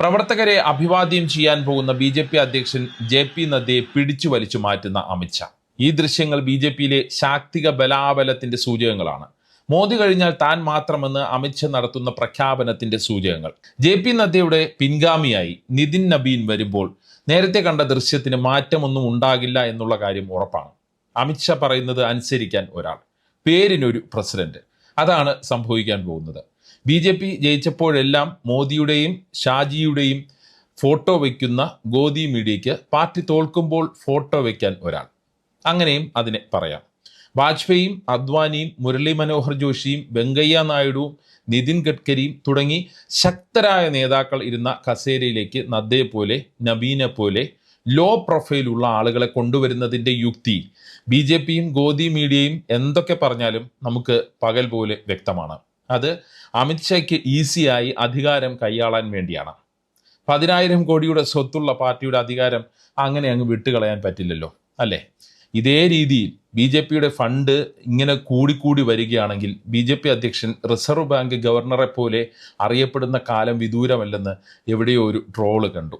പ്രവർത്തകരെ അഭിവാദ്യം ചെയ്യാൻ പോകുന്ന ബി ജെ പി അധ്യക്ഷൻ ജെ പി നദ്ദയെ പിടിച്ചു വലിച്ചു മാറ്റുന്ന അമിത്ഷാ ഈ ദൃശ്യങ്ങൾ ബി ജെ പിയിലെ ശാക്തിക ബലാബലത്തിന്റെ സൂചകങ്ങളാണ്. മോദി കഴിഞ്ഞാൽ താൻ മാത്രമെന്ന് അമിത്ഷാ നടത്തുന്ന പ്രഖ്യാപനത്തിന്റെ സൂചകങ്ങൾ. ജെ പി നദ്ദയുടെ പിൻഗാമിയായി നിതിൻ നബീൻ വരുമ്പോൾ നേരത്തെ കണ്ട ദൃശ്യത്തിന് മാറ്റമൊന്നും ഉണ്ടാകില്ല എന്നുള്ള കാര്യം ഉറപ്പാണ്. അമിത്ഷാ പറയുന്നത് അനുസരിക്കാൻ ഒരാൾ. പേരിനൊരു പ്രസിഡന്റ്. അതാണ് സംഭവിക്കാൻ പോകുന്നത്. ബി ജെ പി ജയിച്ചപ്പോഴെല്ലാം മോദിയുടെയും ഷാജിയുടെയും ഫോട്ടോ വയ്ക്കുന്ന ഗോദി മീഡിയയ്ക്ക് പാർട്ടി തോൽക്കുമ്പോൾ ഫോട്ടോ വയ്ക്കാൻ ഒരാൾ. അങ്ങനെയും അതിനെ പറയാം. വാജ്പേയിയും അദ്വാനിയും മുരളി മനോഹർ ജോഷിയും വെങ്കയ്യ നായിഡുവും നിതിൻ ഗഡ്കരിയും തുടങ്ങി ശക്തരായ നേതാക്കൾ ഇരുന്ന കസേരയിലേക്ക് നദ്ദയെ പോലെ നബീനെ പോലെ ലോ പ്രൊഫൈലുള്ള ആളുകളെ കൊണ്ടുവരുന്നതിന്റെ യുക്തി ബി ജെ പിയും ഗോദി മീഡിയയും എന്തൊക്കെ പറഞ്ഞാലും നമുക്ക് പകൽ പോലെ വ്യക്തമാണ്. അത് അമിത്ഷായ്ക്ക് ഈസിയായി അധികാരം കൈയാളാൻ വേണ്ടിയാണ്. പതിനായിരം കോടിയുടെ സ്വത്തുള്ള പാർട്ടിയുടെ അധികാരം അങ്ങനെ അങ്ങ് വിട്ടുകളയാൻ പറ്റില്ലല്ലോ അല്ലേ? ഇതേ രീതിയിൽ ബി ജെ പിയുടെ ഫണ്ട് ഇങ്ങനെ കൂടിക്കൂടി വരികയാണെങ്കിൽ ബി ജെ പി അധ്യക്ഷൻ റിസർവ് ബാങ്ക് ഗവർണറെ പോലെ അറിയപ്പെടുന്ന കാലം വിദൂരമല്ലെന്ന് എവിടെയോ ഒരു ട്രോൾ കണ്ടു.